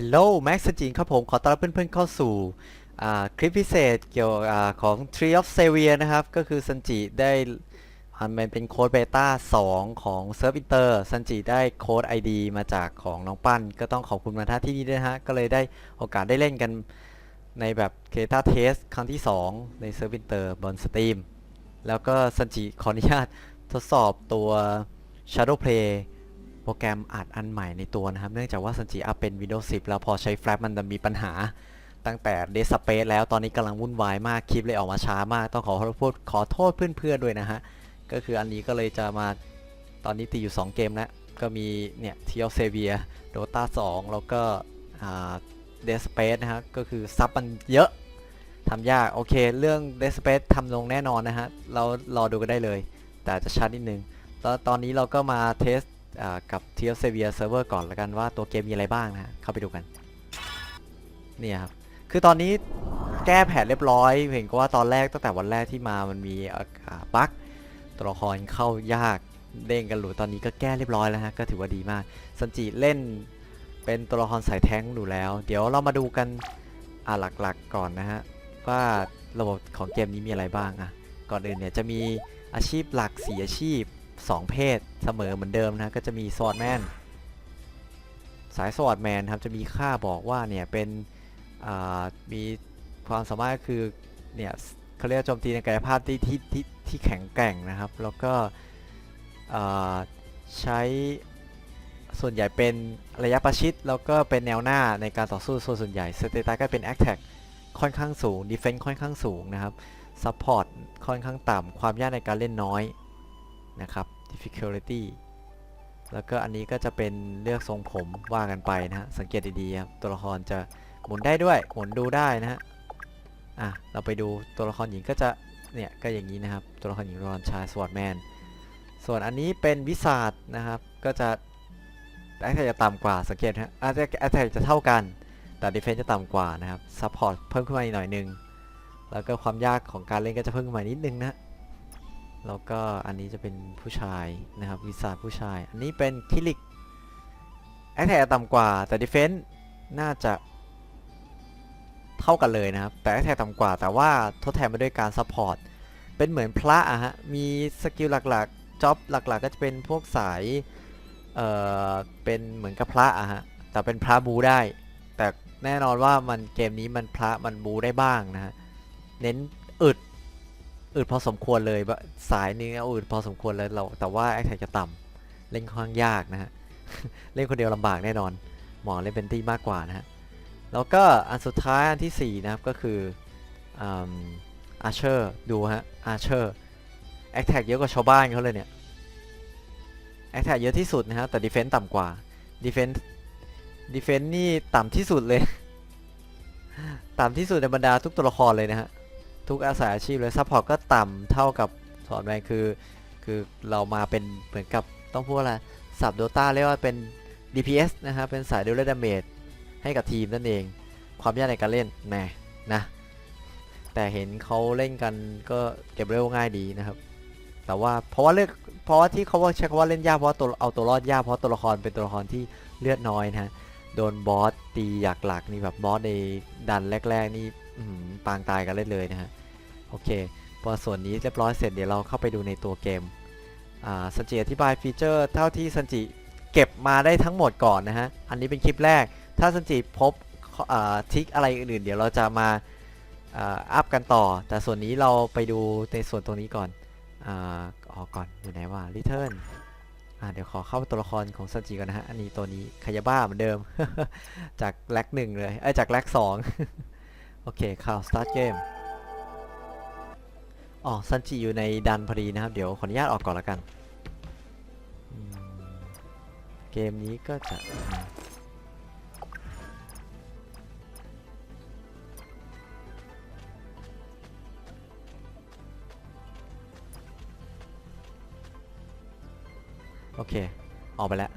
Hello Max จินครับผม ขอต้อนรับเพื่อนๆเข้าสู่คลิปพิเศษเกี่ยวอของ Tree of Xavier นะครับ ก็คือซันจิได้มันเป็นโค้ดเบต้า2 ของ Surf Inter ซันจิได้โค้ด ID มาจากของน้องปั้น ก็ต้องขอบคุณมาท่าที่นี่ด้วยฮะ ก็เลยได้โอกาสได้เล่นกันในแบบ Beta Test ครั้งที่ 2 ใน Surf Inter บน Steam แล้วก็ซันจิขออนุญาตทดสอบตัว Shadow Play โปรแกรมอัดอันใหม่ในตัวนะครับ เนื่องจากว่าซันจิอัพเป็น Windows 10 แล้วพอใช้แฟลชมันจะมีปัญหา ตั้งแต่ d e s p a c e แล้วตอนนี้กำลังวุ่นวายมากคลิปเลยออกมาช้ามาก ต้องขอโทษขอโทษเพื่อนๆด้วยนะฮะ ก็คืออันนี้ก็เลยจะมาตอนนี้ตีอยู่ 2 เกมแล้ว ก็มีเนี่ย t e o s a v i e r Dota 2แล้วก็อ่า d e s p a c e นะฮะก็คือซับมันเยอะทำยาก โอเค เรื่อง d e s p a c e ทำลงแน่นอนนะฮะ เรารอดูกันได้เลย แต่จะช้านิดนึงตอนตอนนี้เราก็มาเทส อ่ากับ t e o s a v i e r Server ก่อนละกันว่าตัวเกมมีอะไรบ้างนะ เข้าไปดูกัน นี่ครับ คือตอนนี้แก้แผนเรียบร้อย เห็นก็ว่าตอนแรกตั้งแต่วันแรกที่มามันมีบั๊กตัวละครเข้ายากเด้งกันหลุดตอนนี้ก็แก้เรียบร้อยแล้วฮะก็ถือว่าดีมากสันจิเล่นเป็นตัวละครสายแท้งอยู่แล้ว เดี๋ยวเรามาดูกันอ่าหลักๆก่อนนะฮะว่าระบบของเกมนี้มีอะไรบ้างอะก่อนอื่นเนี่ยจะมีอาชีพหลัก4อาชีพ 2 เพศเสมอเหมือนเดิมนะก็จะมีสวอตแมนสายสวอตแมนครับจะมีค่าบอกว่าเนี่ยเป็นมีความสามารถคือเนี่ยเขาเรียกโจมตีในกายภาพที่ที่ที่ที่แข็งแกร่งนะครับ แล้วก็ใช้ส่วนใหญ่เป็นระยะประชิด แล้วก็เป็นแนวหน้าในการต่อสู้ส่วนส่วนใหญ่สเตตัสก็เป็น Attack ค่อนข้างสูง Defense ค่อนข้างสูงนะครับ Support ค่อนข้างต่ำความยากในการเล่นน้อย นะครับ difficulty แล้วก็อันนี้ก็จะเป็นเลือกทรงผมว่ากันไปนะฮะสังเกตดีๆครับตัวละครจะหมุนได้ด้วยหมุนดูได้นะฮะอะเราไปดูตัวละครหญิงก็จะเนี่ยก็อย่างนี้นะครับตัวละครหญิงตัวละครชายสวอตแมนส่วนอันนี้เป็นวิสาดนะครับก็จะแอคแทจะต่ำกว่าสังเกตฮะอาจจะแอคแทจะเท่ากัน แต่ดีเฟนซ์จะต่ำกว่านะครับซัพพอร์ตเพิ่มขึ้นมาอีกหน่อยนึง แล้วก็ความยากของการเล่นก็จะเพิ่มขึ้นมานิดนึงนะ แล้วก็อันนี้จะเป็นผู้ชายนะครับวิสาผู้ชาย อันนี้เป็นคิลิกแอคแทต่ำกว่าแต่ดิเฟนซ์น่าจะเท่ากันเลยนะครับ แต่แอคแทต่ำกว่า แต่ว่าทดแทนมาด้วยการซัพพอร์ตเป็นเหมือนพระอะฮะ มีสกิลหลักๆจ็อบหลักๆ ก็จะเป็นพวกสาย เอ่อ เป็นเหมือนกับพระอะฮะ แต่เป็นพระบูได้ แต่แน่นอนว่ามันเกมนี้มันพระมันบูได้บ้างนะฮะ เน้นอึด อึดพอสมควรเลยสายนี้อาอึดพอสมควรเลยเราแต่ว่าแอคแท็กจะต่ำเล่นค่อนข้างยากนะฮะเล่นคนเดียวลำบากแน่นอน หมอเล่นเป็นตี้มากกว่านะฮะแล้วก็อันสุดท้ายอันที่4นะครับก็คืออาเชอร์ดูฮะอาเชอร์แอคแท็กเยอะกว่าชาวบ้านเขาเลยเนี่ยแอคแท็กเยอะที่สุดนะฮะแต่ดีเฟนต์ต่ำกว่าดีเฟนต์ดีเฟนต์นี่ต่ำที่สุดเลย ต่ำที่สุดในบรรดาทุกตัวละครเลยนะฮะ ทุกอาสาอาชีพเลยซัพพอร์ตก็ต่ำเท่ากับสอนแมนคือ คือเรามาเป็นเหมือนกับต้องพูดว่าอะไรสับโดตาเรียกว่าเป็น DPS นะครับเป็นสายดูแลดาเมจให้กับทีมนั่นเอง ความยากในการเล่นแหมนะแต่เห็นเขาเล่นกันก็เก็บเร็วง่ายดีนะครับ แต่ว่าเพราะว่าเลือกเพราะว่าที่เขาว่าใช้คำว่าเล่นยากเพราะว่าตัวเอาตัวรอดยากเพราะตัวละครเป็นตัวละครที่เลือดน้อยนะโดนบอสตีอยากหลักนี่แบบบอสในดันแรก ๆ นี่ ปางตายกันเล่นเลยนะฮะ โอเค พอส่วนนี้เรียบร้อยเสร็จเดี๋ยวเราเข้าไปดูในตัวเกมอ่าสันจิอธิบายฟีเจอร์เท่าที่สันจิเก็บมาได้ทั้งหมดก่อนนะฮะ อันนี้เป็นคลิปแรก ถ้าสันจิพบทิกอะไรอื่น ๆ เดี๋ยวเราจะมาอัพกันต่อ แต่ส่วนนี้เราไปดูในส่วนตรงนี้ก่อนอ่าอก่อนอยู่ไหนว่า return อ่าเดี๋ยวขอเข้าตัวละครของซันจิก่อนนะฮะ อันนี้ตัวนี้คายาบ้าเหมือนเดิม จากแลกหนึ่งเลย เอ้จากแลกสอง โอเคข้าว start game อ๋อซันจิอยู่ในดันพอดีนะครับ เดี๋ยวขออนุญาตออกก่อนละกัน เกมนี้ก็จะโอเค ออกไปแล้ว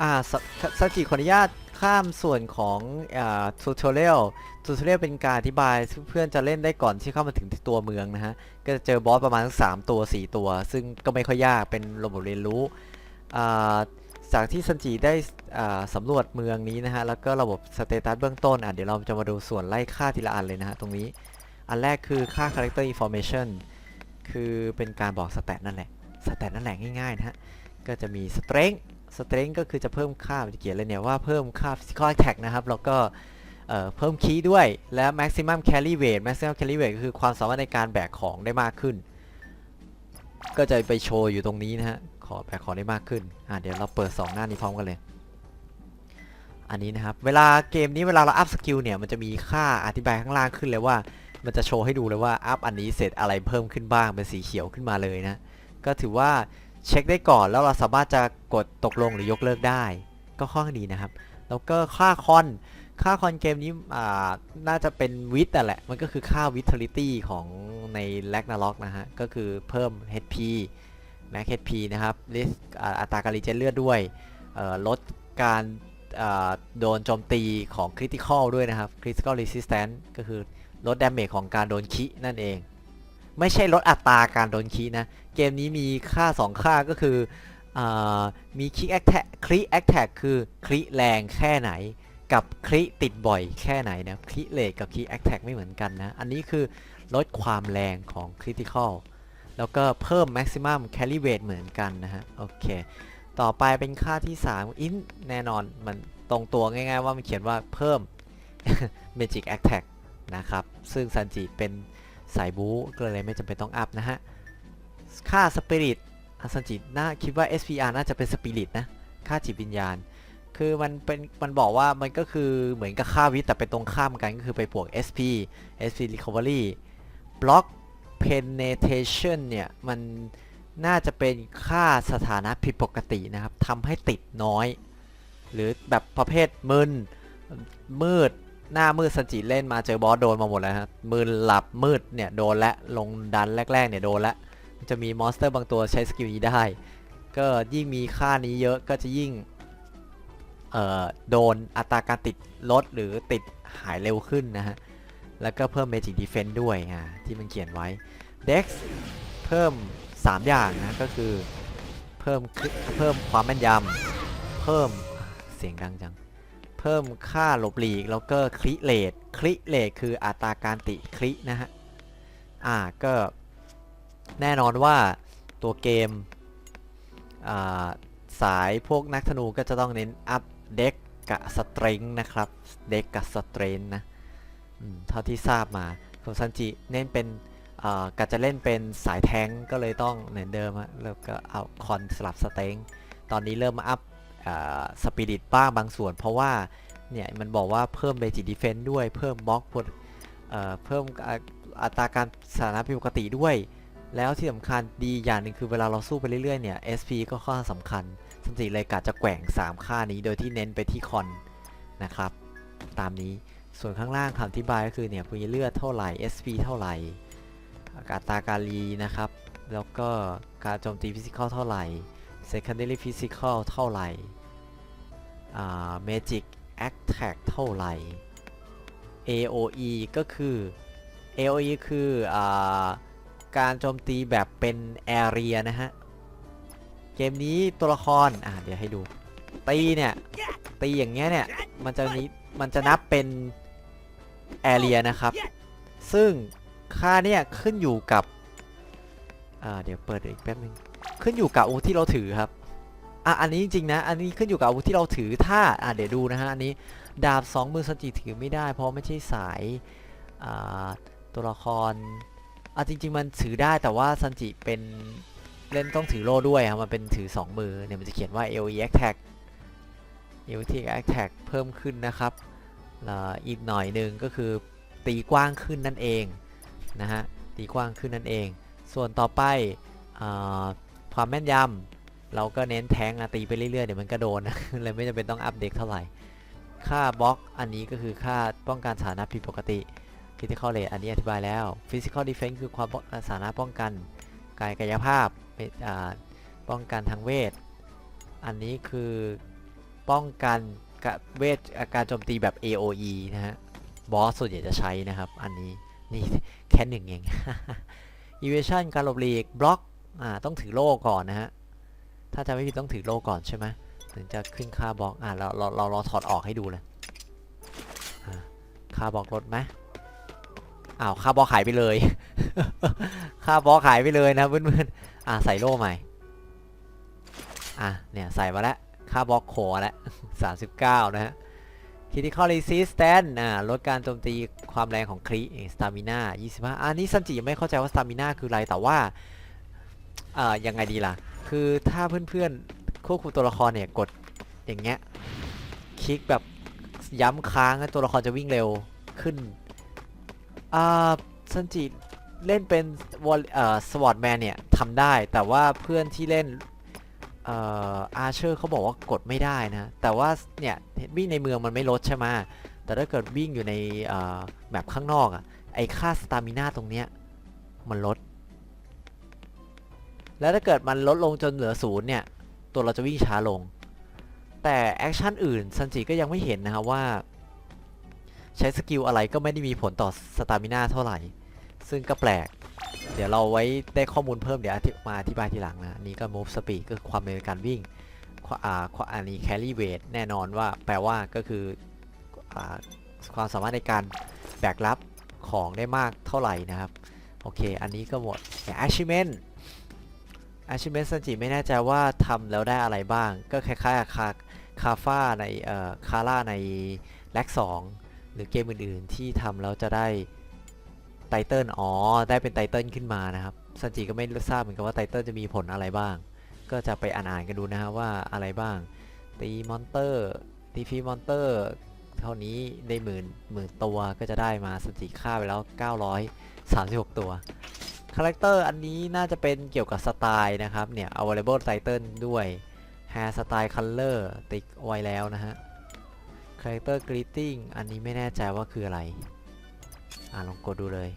อ่าซันจิขออนุญาต ข้ามส่วนของอทูตอเรียลทูตอเรียลเป็นการอธิบายเพื่อนจะเล่นได้ก่อนที่เข้ามาถึงตัวเมืองนะฮะ ก็จะเจอบอสประมาณสักสามตัว 4 ตัว ซึ่งก็ไม่ค่อยยากเป็นระบบเรียนรู้อ่าจากที่ซันจิได้อ่าสำรวจเมืองนี้นะฮะ แล้วก็ระบบสเตตัสเบื้องต้นอะเดี๋ยวเราจะมาดูส่วนไล่ค่าทีละอันเลยนะฮะ ตรงนี้ อันแรกคือค่า character information คือเป็นการบอกสแตทนั่นแหละสแตทนั่นแหละง่ายๆนะฮะ ก็จะมี strength strength ก็คือจะเพิ่มค่าเขียนเลยเนี่ยว่าเพิ่มค่า physical attack นะครับ แล้วก็เเพิ่มคีย์ด้วย และ maximum carry weight maximum carry weight ก็คือความสามารถในการแบกของได้มากขึ้น ก็จะไปโชว์อยู่ตรงนี้นะฮะ ขอแบกของได้มากขึ้น อะเดี๋ยวเราเปิด 2 หน้านี้พร้อมกันเลย อันนี้นะครับ เวลาเกมนี้เวลาเราอัพสกิลเนี่ย มันจะมีค่าอธิบายข้างล่างขึ้นเลยว่า มันจะโชว์ให้ดูเลยว่าอัพอันนี้เสร็จอะไรเพิ่มขึ้นบ้าง เป็นสีเขียวขึ้นมาเลยนะ ก็ถือว่า เช็คได้ก่อนแล้วเราสามารถจะกดตกลงหรือยกเลิกได้ ก็ค่อข้างดีนะครับ แล้วก็ค่าคอน ค่าคอนเกมนี้อ่าน่าจะเป็นวิทแต่แหละ มันก็คือค่าวิท a ลิตี้ของในแลกนาล็อกนะฮะ ก็คือเพิ่ม HP Max HP นะครับลิสอัตราการรีเจนเลือดด้วย ลดการโดนโจมตีของคริติคอลด้วยนะครับ Critical Resistance ก็คือลดดาเมจของการโดนคินั่นเอง ไม่ใช่ลดอัตราการโดนคินะ เกมนี้มีค่า 2 ค่าก็คืออมีคลิกแอคแท็กคลิกแอคแท็กคือคลิแรงแค่ไหน กับคลิติดบ่อยแค่ไหนนะคลิเลทกับคลิแอคแท็กไม่เหมือนกันนะ อันนี้คือลดความแรงของคริติคอลแล้วก็เพิ่ม maximum carry weight เหมือนกันนะฮะ โอเค ต่อไปเป็นค่าที่ 3 in แน่นอนมันตรงตัวง่ายๆว่ามันเขียนว่าเพิ่ม magic attack นะครับ ซึ่งซันจิเป็นสายบู๊ก็เลยไม่จำเป็นต้องอัพนะฮะ ค่าสปิริตซันจิตน่าคิดว่า SPR น่าจะเป็นสปิริตนะ ค่าจิตวิญญาณ คือมันเป็นมันบอกว่ามันก็คือเหมือนกับค่าวิทย์แต่เป็นตรงข้ามกันก็คือไปบวก SP SP recovery block penetration เนี่ย มันน่าจะเป็นค่าสถานะผิดปกตินะครับทำให้ติดน้อย หรือแบบประเภทมึนมืดหน้ามืดสันจิเล่นมาเจอบอสโดนมาหมดแล้วครับมืนหลับมืดเนี่ยโดนและลงดันแรกๆเนี่ยโดนและ จะมีมอนสเตอร์บางตัวใช้สกิลนี้ได้ ก็ยิ่งมีค่านี้เยอะก็จะยิ่งโดนอัตราการติดลดหรือติดหายเร็วขึ้นนะฮะ แล้วก็เพิ่ม Magic Defense ด้วยอ่าที่มันเขียนไว้ Dex เพิ่ม 3 อย่างนะก็คือเพิ่มเพิ่มความแม่นยำเพิ่มเสียงดังจัง เพิ่มค่าหลบหลีกแล้วก็คลิเลตคลิเลตคืออัตราการติคลินะฮะ อ่าก็ แน่นอนว่าตัวเกมาสายพวกนักธนูก็จะต้องเน้นอัพเด็กกับสตรงนะครับเด็กกับสตรนนะเท่าที่ทราบมาของซันจิเน้นเป็นกัจะเล่นเป็นสายแทงก็เลยต้องเหมือนเดิมฮะแล้วก็เอาคอนสลับสเตรงตอนนี้เริ่มมาอัพสปิริตบ้างบางส่วน เพราะว่า เนี่ย มันบอกว่าเพิ่มเบจิดีเฟนด้วยเพิ่มบล็อกพวกเพิ่มอัตราการสถานะผิดปกติด้วย แล้วที่สำคัญดีอย่างหนึ่งคือเวลาเราสู้ไปเรื่อยๆเนี่ย SP ก็ค่อนข้างสำคัญสันติเลยกะจะแกว่ง 3 ค่านี้โดยที่เน้นไปที่คอนนะครับ ตามนี้ส่วนข้างล่างคำอธิบายก็คือเนี่ยมีเลือดเท่าไหร่ SP เท่าไหร่อัตราการรีนะครับ แล้วก็การโจมตีฟิสิกอลเท่าไหร่ secondary physical เท่าไหร่อ่า magic attack เท่าไหร่ AOE ก็คือ AOE คืออา การโจมตีแบบเป็น area นะฮะ เกมนี้ตัวละคร อ่าเดี๋ยวให้ดู ตีเนี่ย ตีอย่างเงี้ยเนี่ย มันจะนี้มันจะนับเป็น area นะครับ ซึ่งค่าเนี่ยขึ้นอยู่กับอ่าเดี๋ยวเปิดอีกแป๊บนึง ขึ้นอยู่กับอาวุธที่เราถือครับ อะอันนี้จริงๆนะ อันนี้ขึ้นอยู่กับอาวุธที่เราถือ ถ้า อ่าเดี๋ยวดูนะฮะ อันนี้ดาบสองมือสจิถือไม่ได้ เพราะไม่ใช่สาย อ่า ตัวละคร อะจริง ๆ มันถือได้แต่ว่าซันจิเป็นเล่นต้องถือโล่ด้วยครับมันเป็นถือ 2 มือเนี่ยมันจะเขียนว่า AOE Attack AOE Attack เพิ่มขึ้นนะครับอีกหน่อยหนึ่งก็คือตีกว้างขึ้นนั่นเองนะฮะตีกว้างขึ้นนั่นเอง ส่วนต่อไปอความแม่นยำเราก็เน้นแทงอะตีไปเรื่อยๆเดี๋ยวมันก็โดนนะเลยไม่จำเป็นต้องอัปเดตเท่าไหร่ค่าบล็อกอันนี้ก็คือค่าป้องกันสถานะผิดปกติ Critical Rate อันนี้อธิบายแล้ว Physical Defense คือความสถานะป้องกัน กายกายภาพป้องกันทางเวท อันนี้คือป้องกันกับเวทอาการโจมตีแบบ AOE นะฮะ บอสส่วนใหญ่จะใช้นะครับ อันนี้นี่แค่หนึ่งเอง Evasion การหลบหลีกบล็อกอ่าต้องถือโล่ก่อนนะฮะ ถ้าจะไม่ผิดต้องถือโล่ก่อนใช่ไหมถึงจะขึ้นค่าบล็อกอะเราเราเราเราถอดออกให้ดูเลยอะค่าบล็อกลดไหม อ้าวค่าบอกหายไปเลยค่าบอกหายไปเลยนะเพื่อนๆอะใส่โล่ใหม่อะเนี่ยใส่มาแล้วค่าบล็อกโขแล้ว39นะฮะ Critical Resistance อ่าลดการโจมตีความแรงของคริ Stamina 25อันนี้ซันจิยังไม่เข้าใจว่า Stamina คืออะไรแต่ว่าอ่ายังไงดีล่ะ คือถ้าเพื่อนๆควบคุมตัวละครเนี่ยกดอย่างเงี้ยคลิกแบบย้ำค้างตัวละครจะวิ่งเร็วขึ้น อ่าซันจิเล่นเป็นวอลเอ่อสวอตแมนเนี่ยทำได้แต่ว่าเพื่อนที่เล่นเอ่ออาร์เชอร์เขาบอกว่ากดไม่ได้นะ แต่ว่าเนี่ยวิ่งในเมืองมันไม่ลดใช่ไหมแต่ถ้าเกิดวิ่งอยู่ในเอ่อแบบข้างนอกอะ่ะไอค่าสตามิน่าตรงเนี้ยมันลด แล้วถ้าเกิดมันลดลงจนเหลือศูนย์เนี่ยตัวเราจะวิ่งช้าลง แต่แอคชั่นอื่นซันจิก็ยังไม่เห็นนะครับว่า ใช้สกิลอะไรก็ไม่ได้มีผลต่อสตามิน่าเท่าไหร่ ซึ่งก็แปลก เดี๋ยวเราไว้ได้ข้อมูลเพิ่มเดี๋ยวมาอธิบายทีหลังนะ นี่ก็ move speed ก็คือความเร็วในการวิ่งอ่าอันนี้ carry weight แน่นอนว่าแปลว่าก็คืออาความสามารถในการแบกรับของได้มากเท่าไหร่นะครับ โอเค อันนี้ก็หมดอย่าง achievement achievement สันจิไม่แน่ใจว่าทำแล้วได้อะไรบ้าง ก็คล้ายๆคาคาฟ้าในเอ่อคาร่าในแล็ก2 หรือเกมอื่นๆที่ทำแล้วจะได้ไตเติลอ๋อ ได้เป็นไตเติลขึ้นมานะครับซันจิก็ไม่ทราบเหมือนกันว่าไตเติลจะมีผลอะไรบ้าง ก็จะไปอ่านๆกันดูนะฮะว่าอะไรบ้าง ตีมอนเตอร์ ตีฟีมอนเตอร์ เท่านี้ได้หมื่นหมื่นตัวก็จะได้มาซันจิฆ่าไปแล้ว 936 ตัว คาแรคเตอร์อันนี้น่าจะเป็นเกี่ยวกับสไตล์นะครับ เนี่ย available title ด้วย hair style color ติ๊กไว้แล้วนะฮะ character greeting อันนี้ไม่แน่ใจว่าคืออะไร อ่าลองกดดูเลย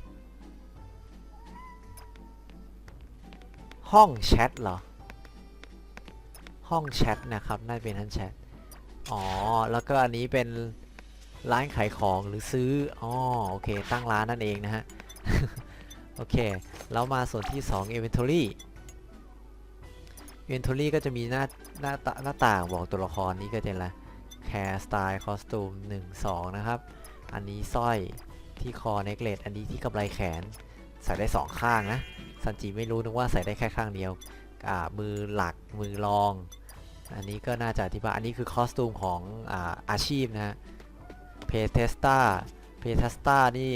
ห้องแชทเหรอ ห้องแชทนะครับ น่าจะเป็นท่านแชท อ๋อ แล้วก็อันนี้เป็นร้านขายของหรือซื้อ อ๋อ โอเค ตั้งร้านนั่นเองนะฮะ โอเค แล้วมาส่วนที่ 2 Inventory Inventory ก็จะมีหน้าหน้าตาหน้าต่างบอกตัวละครนี้ก็จะเป็นอะไร Hair Style Costume 1 2 นะครับ อันนี้สร้อยที่คอเนกเลตอันนี้ที่กำไรแขนใส่ได้สองข้างนะ ซันจิไม่รู้นึกว่าใส่ได้แค่ข้างเดียวมือหลักมือรอง อันนี้ก็น่าจะอธิบายอันนี้คือคอสตูมของอาอาชีพนะฮะเพเทสตาเพเทสตานี่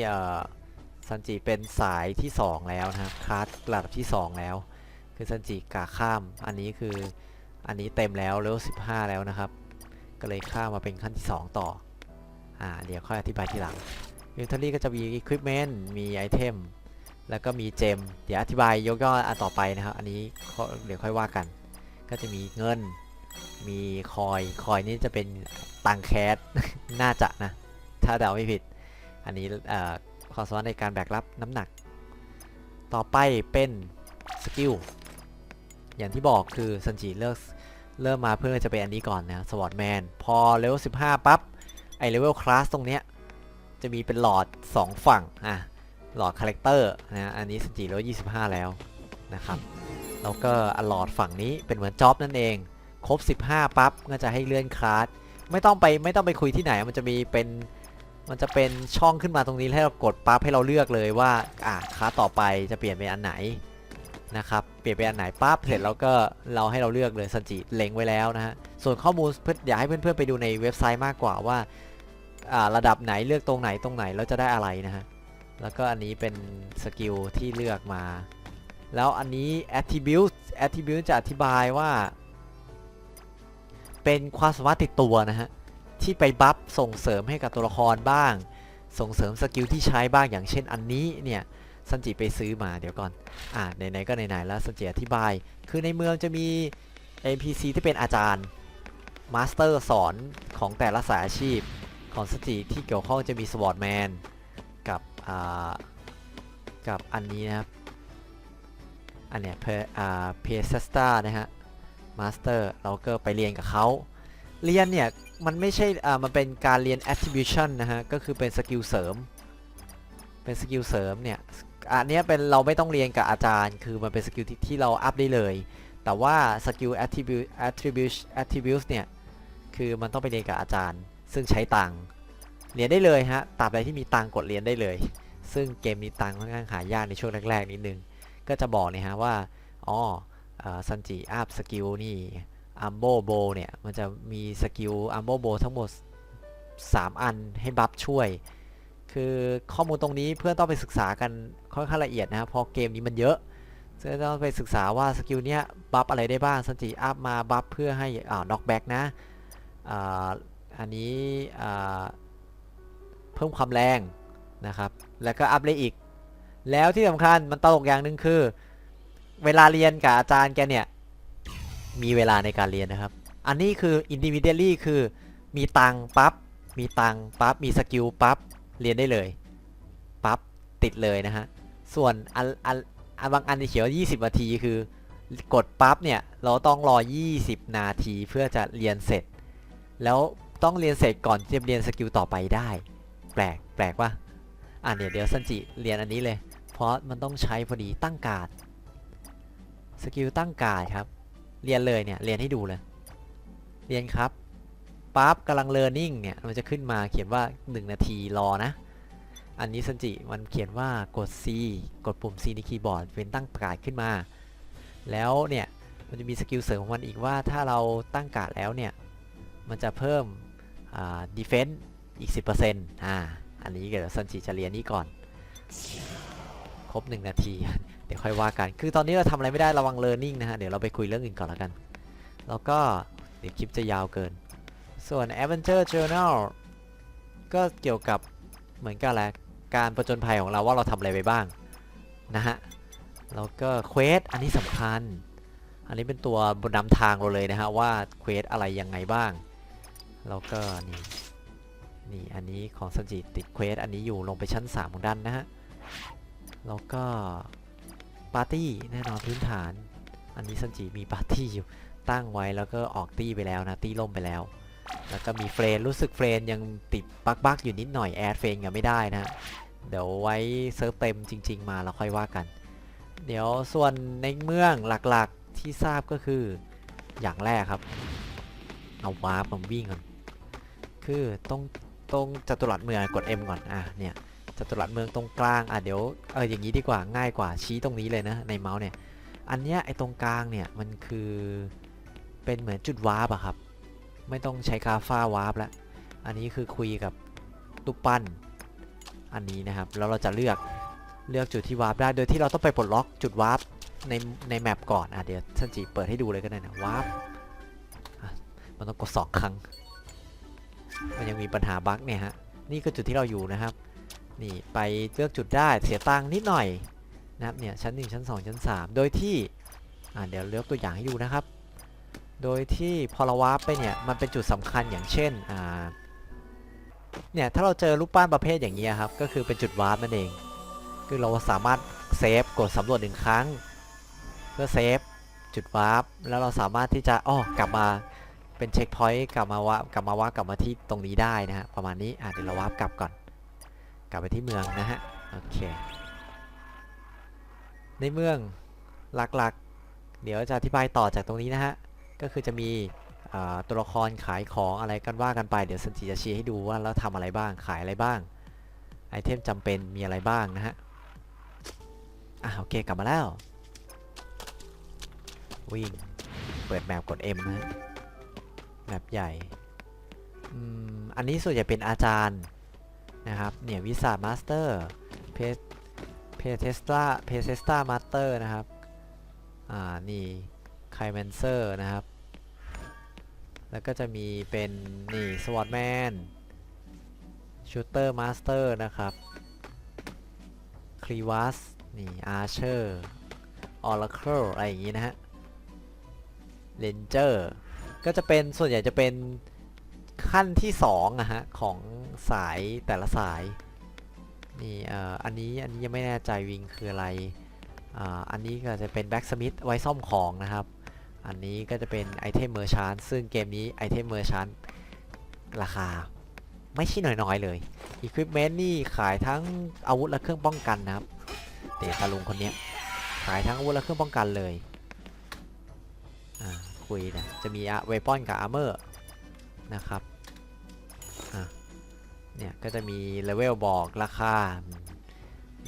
ซันจิเป็นสายที่ 2 แล้วนะครับคลาสระดับที่ 2 แล้ว คือซันจิกาข้าม อันนี้คืออันนี้เต็มแล้วเลเวล15 แล้วนะครับ ก็เลยข้ามมาเป็นขั้นที่ 2 ต่อ อ่า เดี๋ยวค่อยอธิบายทีหลังอินเทอรี่ก็จะมี Equipment มีไอเทมแล้วก็มีเจม เดี๋ยวอธิบายยกย่ออันต่อไปนะครับ อันนี้เดี๋ยวค่อยว่ากัน ก็จะมีเงิน มีคอย คอยนี่จะเป็นตังแคส น่าจะนะ ถ้าเดาไม่ผิด อันนี้เอ่อความสามารถในการแบกรับน้ำหนัก ต่อไปเป็นสกิล อย่างที่บอกคือซันจิเลือก เริ่มมาเพื่อจะเป็นอันนี้ก่อนนะสวอตแมนพอเลเวล15 ปั๊บ ไอเลเวลคลาสตรงเนี้ย จะมีเป็นหลอด 2 ฝั่ง อะ หลอดคาแรคเตอร์นะอันนี้สจิแล้ว25 แล้วนะครับ แล้วก็อันหลอดฝั่งนี้เป็นเหมือนจ็อบนั่นเอง ครบ 15 ปั๊บ ก็จะให้เลื่อนคลาสไม่ต้องไปไม่ต้องไปคุยที่ไหนมันจะมีเป็นมันจะเป็นช่องขึ้นมาตรงนี้ให้เรากดปั๊บให้เราเลือกเลยว่าอะคลาสต่อไปจะเปลี่ยนเป็นอันไหน นะครับเปลี่ยนเป็นอันไหนปั๊บเสร็จแล้วก็เราให้เราเลือกเลยสันจิเล็งไว้แล้วนะฮะส่วนข้อมูลเพื่ออยากให้เพื่อนๆไปดูในเว็บไซต์มากกว่าว่าอ่าระดับไหนเลือกตรงไหนตรงไหนแล้วจะได้อะไรนะฮะแล้วก็อันนี้เป็นสกิลที่เลือกมา แล้วอันนี้ attribute attribute จะอธิบายว่า เป็นความสามารถติดตัวนะฮะที่ไปบัฟส่งเสริมให้กับตัวละครบ้าง ส่งเสริมสกิลที่ใช้บ้างอย่างเช่นอันนี้เนี่ย ซันจิไปซื้อมาเดี๋ยวก่อน อ่าไหนๆก็ไหนๆแล้วซันจิอธิบาย คือในเมืองจะมี NPC ที่เป็นอาจารย์มาสเตอร์สอนของแต่ละสายอาชีพของสติที่เกี่ยวข้องจะมีสวอตแมนกับอ่ากับอันนี้นะครับ อันเนี้ยเพอ่าเพเซสตานะฮะมาสเตอร์เราก็ไปเรียนกับเขาเรียนเนี่ย มันไม่ใช่อ่ามันเป็นการเรียน attribution นะฮะ ก็คือเป็นสกิลเสริม เป็นสกิลเสริมเนี่ย อันนี้เป็นเราไม่ต้องเรียนกับอาจารย์ คือมันเป็นสกิลที่เราอัพได้เลย แต่ว่าสกิล attribute attribute attributes เนี่ย คือมันต้องไปเรียนกับอาจารย์ ซึ่งใช้ตังเรียนได้เลยฮะตราบใดที่มีตังกดเรียนได้เลย ซึ่งเกมมีตังค์ค่อนข้างหายากในช่วงแรกๆนิดนึง ก็จะบอกเนี่ยฮะว่า อ๋อซันจิอัพสกิลนี่อัมโบโบเนี่ย มันจะมีสกิลอัมโบโบทั้งหมด 3 อันให้บัฟช่วย คือข้อมูลตรงนี้เพื่อนต้องไปศึกษากันค่อนข้างละเอียดนะครับเพราะเกมนี้มันเยอะซึ่งต้องไปศึกษาว่าสกิลเนี้ยบัฟอะไรได้บ้างซันจิอัพมาบัฟเพื่อให้อ่าน็อกแบ็กนะอ่าอันนี้อ่าเพิ่มความแรงนะครับแล้วก็อัพเลยอีก แล้วที่สำคัญมันตลกอย่างหนึ่งคือ เวลาเรียนกับอาจารย์แกเนี่ยมีเวลาในการเรียนนะครับ อันนี้คือ individually คือมีตังปั๊บมีตังปั๊บมีสกิลปั๊บ เรียนได้เลยปั๊บติดเลยนะฮะส่วนอันอันอันบางอันที่เขียว 20 นาทีคือกดปั๊บเนี่ยเราต้องรอ 20 นาทีเพื่อจะเรียนเสร็จ แล้วต้องเรียนเสร็จก่อนจะเรียนสกิลต่อไปได้ แปลกแปลกปะอะเนี่ยเดี๋ยวซันจิเรียนอันนี้เลย เพราะมันต้องใช้พอดีตั้งการ์ดสกิลตั้งการ์ดครับ เรียนเลยเนี่ยเรียนให้ดูเลย เรียนครับ ปั๊บกำลัง learning เนี่ยมันจะขึ้นมาเขียนว่า 1 นาทีรอนะ อันนี้ซันจิมันเขียนว่ากด C กดปุ่ม C ในคีย์บอร์ดเป็นตั้งการ์ดขึ้นมา แล้วเนี่ยมันจะมีสกิลเสริมของมันอีกว่าถ้าเราตั้งการ์ดแล้วเนี่ยมันจะเพิ่มอ่า defense อีก 10%อ่าอันนี้เดี๋ยวซันจิจะเรียนนี้ก่อน ครบ 1 นาที เดี๋ยวค่อยว่ากัน คือตอนนี้เราทำอะไรไม่ได้ระวัง learning นะฮะ เดี๋ยวเราไปคุยเรื่องอื่นก่อนแล้วกัน แล้วก็เดี๋ยวคลิปจะยาวเกิน ส่วน Adventure Journal ก็เกี่ยวกับเหมือนกันแหละการประจนภัยของเราว่าเราทำอะไรไปบ้าง นะฮะ แล้วก็เควสอันนี้สำคัญ อันนี้เป็นตัวบนนำทางเราเลยนะฮะ ว่าเควสอะไรยังไงบ้าง แล้วก็นี่นี่อันนี้ของสันจิติดเควสอันนี้อยู่ลงไปชั้น 3 ของด้านนะฮะ แล้วก็ปาร์ตี้แน่นอนพื้นฐาน อันนี้ซันจิมีปาร์ตี้อยู่ตั้งไว้แล้วก็ออกตี้ไปแล้วนะ ตี้ล่มไปแล้ว แล้วก็มีเฟรนรู้สึกเฟรนยังติดบักบักอยู่นิดหน่อยแอดเฟรนยังไม่ได้นะเดี๋ยวไว้เซิร์ฟเต็มจริง ๆ มาแล้วค่อยว่ากัน เดี๋ยวส่วนในเมืองหลักๆที่ทราบก็คืออย่างแรกครับ เอาวาร์ปผมวิ่งก่อนคือตรงตรงจัตุรัสเมืองกด M ก่อนอะเนี่ยจัตุรัสเมืองตรงกลางอะเดี๋ยวเอออย่างนี้ดีกว่าง่ายกว่าชี้ตรงนี้เลยนะในเมาส์เนี่ยอันเนี้ยไอตรงกลางเนี่ยมันคือเป็นเหมือนจุดวาร์ปอะครับ ไม่ต้องใช้กาฟ้าวาร์ปแล้ว อันนี้คือคุยกับรูปปั้นอันนี้นะครับ แล้วเราจะเลือกเลือกจุดที่วาร์ปได้ โดยที่เราต้องไปปลดล็อกจุดวาร์ปในในแมปก่อน อะเดี๋ยวท่านจีเปิดให้ดูเลยก็ได้นะวาร์ปมันต้องกดสองครั้ง มันยังมีปัญหาบั๊กเนี่ยฮะ นี่คือจุดที่เราอยู่นะครับ นี่ไปเลือกจุดได้เสียตังค์นิดหน่อยนะครับเนี่ยชั้น 1 ชั้น 2 ชั้น 3 โดยที่ อ่าเดี๋ยวเลือกตัวอย่างให้ดูนะครับ โดยที่พอเราวาร์ปไปเนี่ยมันเป็นจุดสำคัญอย่างเช่นอ่าเนี่ยถ้าเราเจอรูปปั้นประเภทอย่างนี้ครับก็คือเป็นจุดวาร์ปนั่นเอง คือเราสามารถเซฟกดสำรวจหนึ่งครั้ง เพื่อเซฟจุดวาร์ปแล้วเราสามารถที่จะอ้อกลับมาเป็นเช็คพอยต์กลับมาวาร์ปกลับมาวาร์ปกลับมาที่ตรงนี้ได้นะฮะประมาณนี้อะเดี๋ยวเราวาร์ปกลับก่อน กลับไปที่เมืองนะฮะโอเคในเมืองหลักๆ เดี๋ยวจะอธิบายต่อจากตรงนี้นะฮะ ก็คือจะมีตัวละครขายของอะไรกันว่ากันไป เดี๋ยวสันจิจะชี้ให้ดูว่าแล้วทำอะไรบ้างขายอะไรบ้าง ไอเทมจำเป็นมีอะไรบ้างนะฮะ อะโอเคกลับมาแล้ว วิ่ง เปิดแมปกด M นะฮะแมปใหญ่ อันนี้ส่วนใหญ่เป็นอาจารย์นะครับ เนี่ยวิสามาสเตอร์เพสเพเทสตาเพเทสตามาสเตอร์นะครับ อ่า นี่ คแมนเซอร์นะครับ แล้วก็จะมีเป็นนี่สวอตแมนชูเตอร์มาสเตอร์นะครับครีวัสนี่อาร์เชอร์ออร์เคิลอะไรอย่างงี้นะฮะเลนเจอร์ก็จะเป็นส่วนใหญ่จะเป็นขั้นที่2นะฮะของสายแต่ละสายนี่เอ่ออันนี้อันนี้ยังไม่แน่ใจวิงคืออะไรอ่าอันนี้ก็จะเป็นแบ็กสมิธไว้ซ่อมของนะครับ อันนี้ก็จะเป็นไอเทมเมอร์ชานซึ่งเกมนี้ไอเทมเมอร์ชานราคาไม่ใช่น้อยๆเลยอุปกรณ์นี่ขายทั้งอาวุธและเครื่องป้องกันนะครับเดตาลุงคนนี้ขายทั้งอาวุธและเครื่องป้องกันเลยคุยนะจะมีเวปอนกับอาร์เมอร์นะครับอะเนี่ยก็จะมีเลเวลบอกราคา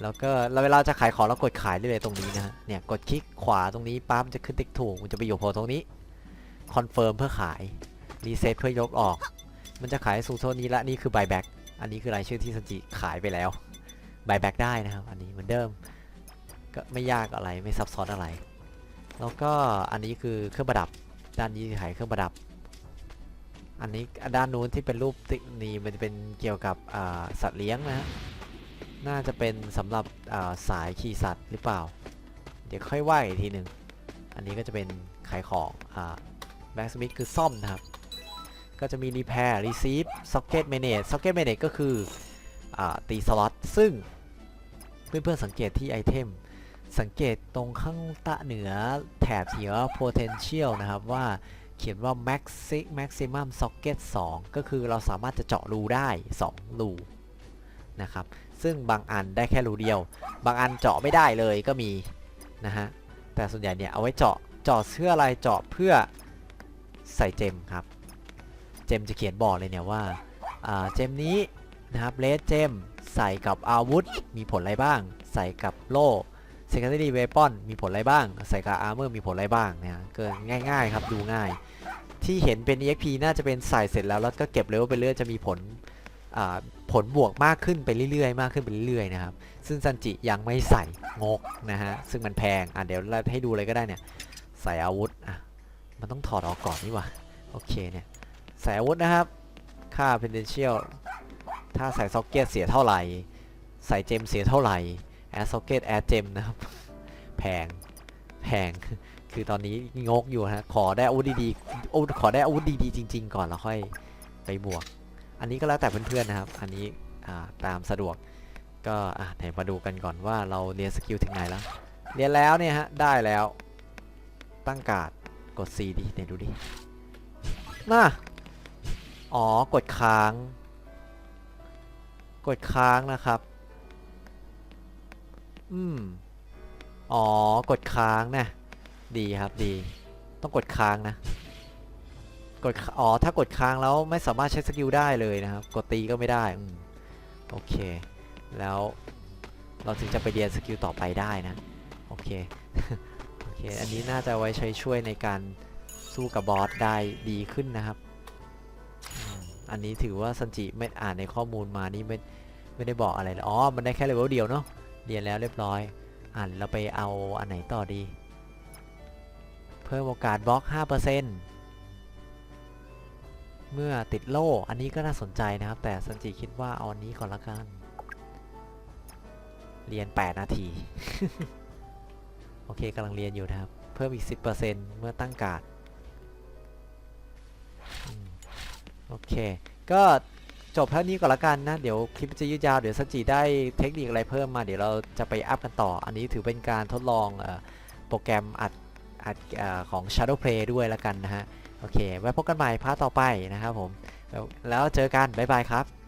แล้วก็เราเวลาจะขายของเรากดขายได้เลยตรงนี้นะฮะเนี่ยกดคลิกขวาตรงนี้ปั๊บมันจะขึ้นติ๊กถูกมันจะไปอยู่โผล่ตรงนี้คอนเฟิร์มเพื่อขายรีเซ็ตเพื่อยกออก มันจะขายสูงเท่านี้ละนี่คือ buyback อันนี้คือรายชื่อที่ซันจิขายไปแล้ว buyback ได้นะครับ อันนี้เหมือนเดิม ก็ไม่ยากอะไรไม่ซับซ้อนอะไร แล้วก็อันนี้คือเครื่องประดับด้านนี้ขายเครื่องประดับ อันนี้ด้านนู้นที่เป็นรูปติ๊กนี่มันจะเป็นเกี่ยวกับสัตว์เลี้ยงนะฮะ น่าจะเป็นสำหรับาสายขี่สัตว์หรือเปล่า เดี๋ยวค่อยว่าอีกทีหนึ่งอันนี้ก็จะเป็นขายของอ่าแบ็กสมิธคือซ่อมนะครับ ก็จะมี repair receive socket manage socket manage ก็คืออาตีสล็อตซึ่งเพื่อนๆสังเกตที่ไอเทมสังเกตตรงข้างต้เหนือแถบที่ว่า potential นะครับว่าเขียนว่า maxi maximum socket 2 ก็คือเราสามารถจะเจาะรูได้ 2 รูนะครับ ซึ่งบางอันได้แค่รูเดียว บางอันเจาะไม่ได้เลยก็มีนะฮะแต่ส่วนใหญ่เนี่ยเอาไว้เจาะเจาะเพื่ออะไรเจาะเพื่อใส่เจมครับ เจมจะเขียนบอกเลยเนี่ยว่าเจมนี้นะครับเลสเจมใส่กับอาวุธมีผลอะไรบ้าง ใส่กับโล่ secondary weapon มีผลอะไรบ้าง ใส่กับ armor มีผลอะไรบ้างเนี่ยเกินง่าย ๆ ครับดูง่าย ที่เห็นเป็น exp น่าจะเป็นใส่เสร็จแล้วแล้วก็เก็บเลเวลไปเรื่อยจะมีผลอ่า ผลบวกมากขึ้นไปเรื่อยๆ มากขึ้นไปเรื่อยๆนะครับ ซึ่งซันจิยังไม่ใส่งกนะฮะ ซึ่งมันแพง อะเดี๋ยวเราให้ดูเลยก็ได้เนี่ย ใส่อาวุธ อะ มันต้องถอดออกก่อนนี่ว่าโอเคเนี่ย ใส่อาวุธนะครับ ค่า potential ถ้าใส่ซ็อกเก็ตเสียเท่าไหร่ ใส่เจมเสียเท่าไหร่ แอดซ็อกเก็ตแอดเจมนะครับ แพง แพง คือตอนนี้งกอยู่ฮะ ขอได้อาวุธดีๆขอได้อาวุธดีๆจริง ๆ ก่อนแล้วค่อยไปบวก อันนี้ก็แล้วแต่เพื่อนๆนะครับ อันนี้ตามสะดวกก็อะไหนมาดูกันก่อนว่าเราเรียนสกิลถึงไหนแล้ว เรียนแล้วเนี่ยฮะ ได้แล้ว ตั้งการ์ดกด C ดิไหนดูดิน่าอ๋อ กดค้าง กดค้างนะครับ อืม อ๋อ กดค้างนะ ดีครับดี ต้องกดค้างนะ กดอ๋อถ้ากดค้างแล้วไม่สามารถใช้สกิลได้เลยนะครับ กดตีก็ไม่ได้อืโอเค แล้วเราถึงจะไปเรียนสกิลต่อไปได้นะ โอเคโอเค อันนี้น่าจะไว้ใช้ช่วยในการสู้กับบอสได้ดีขึ้นนะครับ อันนี้ถือว่าซันจิไม่อ่านในข้อมูลมานี่ไม่ไม่ได้บอกอะไรเลยอ๋อ มันได้แค่เลเวลเดียวเนาะเรียนแล้วเรียบร้อย อ่านเราไปเอาอันไหนต่อดี เพิ่มโอกาสบล็อก 5% เมื่อติดโล่อันนี้ก็น่าสนใจนะครับ แต่ซันจิคิดว่าเอาอันนี้ก่อนละกัน เรียน 8 นาที โอเคกำลังเรียนอยู่นะครับ เพิ่มอีก 10%เมื่อตั้งการ์ดโอเค ก็จบเท่านี้ก่อนละกันนะ เดี๋ยวคลิปจะยืดยาว เดี๋ยวสัจจิได้เทคนิคอะไรเพิ่มมา เดี๋ยวเราจะไปอัพกันต่อ อันนี้ถือเป็นการทดลองอโปรแกรมอัดอัดอของ Shadow Play ด้วยละกันนะฮะ โอเค ไว้พบกันใหม่พาร์ทต่อไปนะครับผม แล้วแล้วเจอกัน บ๊ายบายครับ